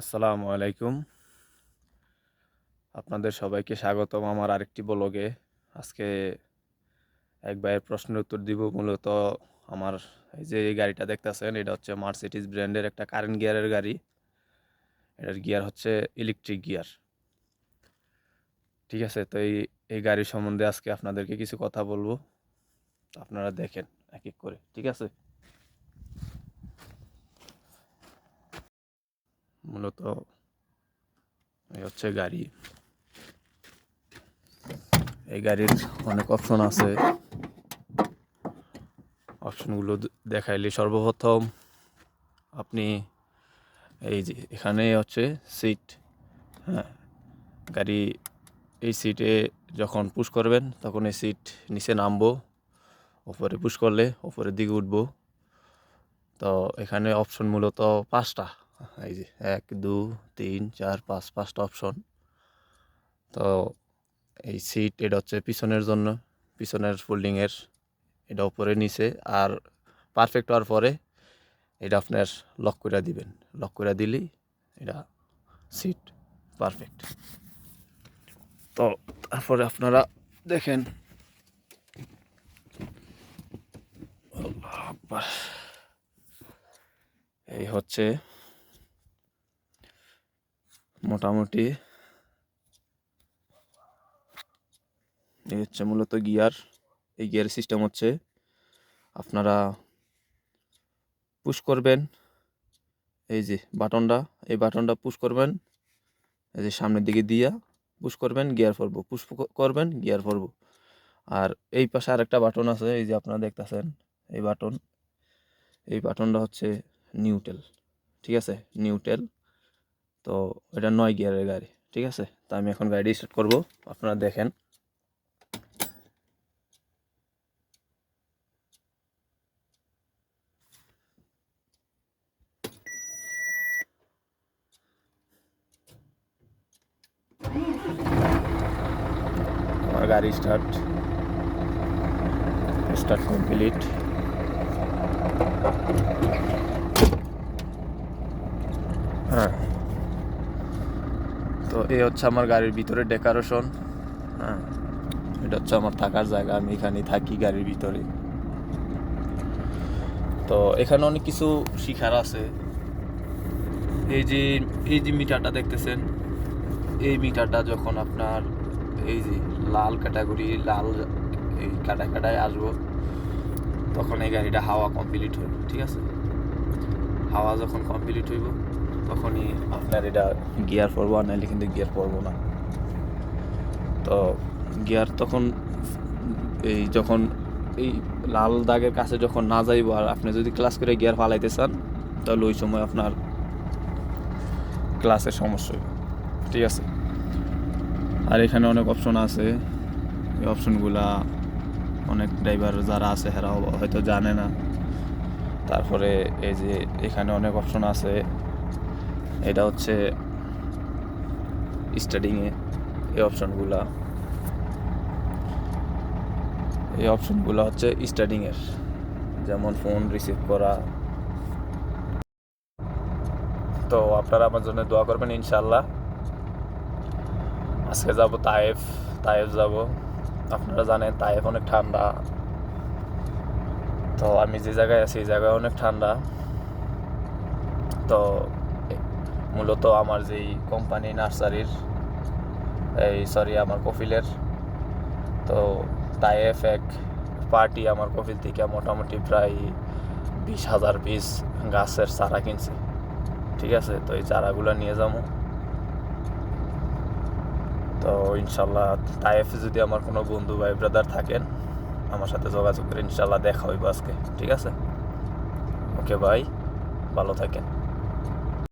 আসসালামু আলাইকুম। আপনাদের সবাইকে স্বাগতম আমার আরেকটি ব্লগে। আজকে এক ভাইয়ের প্রশ্নের উত্তর দিব। মূলত আমার এই যে এই গাড়িটা দেখতেছেন, এটা হচ্ছে মার্সিডিজ ব্র্যান্ডের একটা কারেন্ট গিয়ারের গাড়ি। এটার গিয়ার হচ্ছে ইলেকট্রিক গিয়ার ঠিক আছে, তো এই এই গাড়ি সম্বন্ধে আজকে আপনাদেরকে কিছু কথা বলব। আপনারা দেখেন, এক এক করে। ঠিক আছে? মূলত এই হচ্ছে গাড়ি। এই গাড়ির অনেক অপশন আছে। অপশনগুলো দেখাইলে সর্বপ্রথম আপনি এই যে এখানে হচ্ছে সিট হ্যাঁ? গাড়ি এই সিটে যখন পুশ করবেন তখন এই সিট নিচে নামবো, ওপরে পুশ করলে ওপরের দিকে উঠবো। তো এখানে অপশন মূলত পাঁচটা। এই যে এক, দু, তিন, চার, পাঁচ, পাঁচটা অপশন তো এই সিট এটা হচ্ছে পিছনের জন্য, পিছনের ফোল্ডিংয়ের এটা উপরে, নিচে, আর পারফেক্ট হওয়ার পরে এটা আপনার লক করে দিবেন। লক করে দিলেই এটা সিট পারফেক্ট তো তারপরে আপনারা দেখেন। এই হচ্ছে মোটামুটি। এই হচ্ছে মূলত গিয়ার। এই গিয়ার সিস্টেম হচ্ছে আপনারা পুশ করবেন। এই যে বাটনটা এই বাটনটা পুশ করবেন। এই যে সামনের দিকে দিয়া পুশ করবেন গিয়ার পড়ব পুশ করবেন গিয়ার পড়ব আর এই পাশে আরেকটা বাটন আছে, এই যে আপনারা দেখতেছেন, এই বাটন এই বাটনটা হচ্ছে নিউটেল ঠিক আছে? নিউটেল তো এটা নয় গিয়ারের গাড়ি, ঠিক আছে? তো আমি এখন গাড়ি স্টার্ট করব, আপনারা দেখেন। আমার গাড়ি স্টার্ট স্টার্ট কমপ্লিট হ্যাঁ। তো এই হচ্ছে আমার গাড়ির ভিতরে ডেকোরেশন হ্যাঁ। এটা হচ্ছে আমার থাকার জায়গা, আমি এখানেই থাকি গাড়ির ভিতরে। তো এখানে অনেক কিছু শিখার আছে। এই যে এই যে মিটারটা দেখতেছেন, এই মিটারটা যখন আপনার এই যে লাল ক্যাটাগরি লাল এই কাটা কাটায় আসব, তখন এই গাড়িটা হাওয়া কমপ্লিট হইব, ঠিক আছে? হাওয়া যখন কমপ্লিট হইব তখনই আপনার এটা গিয়ার পরবো আর নাহলে কিন্তু গিয়ার পরবো না। তো গিয়ার তখন এই যখন এই লাল দাগের কাছে যখন না যাইব আর আপনি যদি ক্লাস করে গিয়ার ফালাইতে চান, তাহলে ওই সময় আপনার ক্লাসের সমস্যা ঠিক আছে? আর এখানে অনেক অপশন আছে। এই অপশনগুলা অনেক ড্রাইভার যারা আছে হেরা হয়তো জানে না। তারপরে এই যে এখানে অনেক অপশন আছে। এটা হচ্ছে স্টার্টিংয়ে এই অপশনগুলা এই অপশনগুলো হচ্ছে স্টার্টিংয়ের যেমন ফোন রিসিভ করা। তো আপনারা আমার জন্য দোয়া করবেন ইনশাল্লাহ আজকে যাব তায়েফ তায়েফ যাব। আপনারা জানেন তায়েফ অনেক ঠান্ডা। তো আমি যে জায়গায় আছি, এই জায়গায় অনেক ঠান্ডা। তো মূলত আমার যেই কোম্পানি নার্সারির এই সরি আমার কফিলের। তো তায়েফ এক পার্টি আমার কফিল থেকে মোটামুটি প্রায় বিশ হাজার পিস গাছের চারা কিনছে। ঠিক আছে? তো এই চারাগুলো নিয়ে যাব। তো ইনশাল্লাহ তাইফে যদি আমার কোনো বন্ধু ভাই ব্রাদার থাকেন, আমার সাথে যোগাযোগ করে ইনশাল্লাহ দেখা হইব আজকে। ঠিক আছে? ওকে ভাই ভালো থাকেন।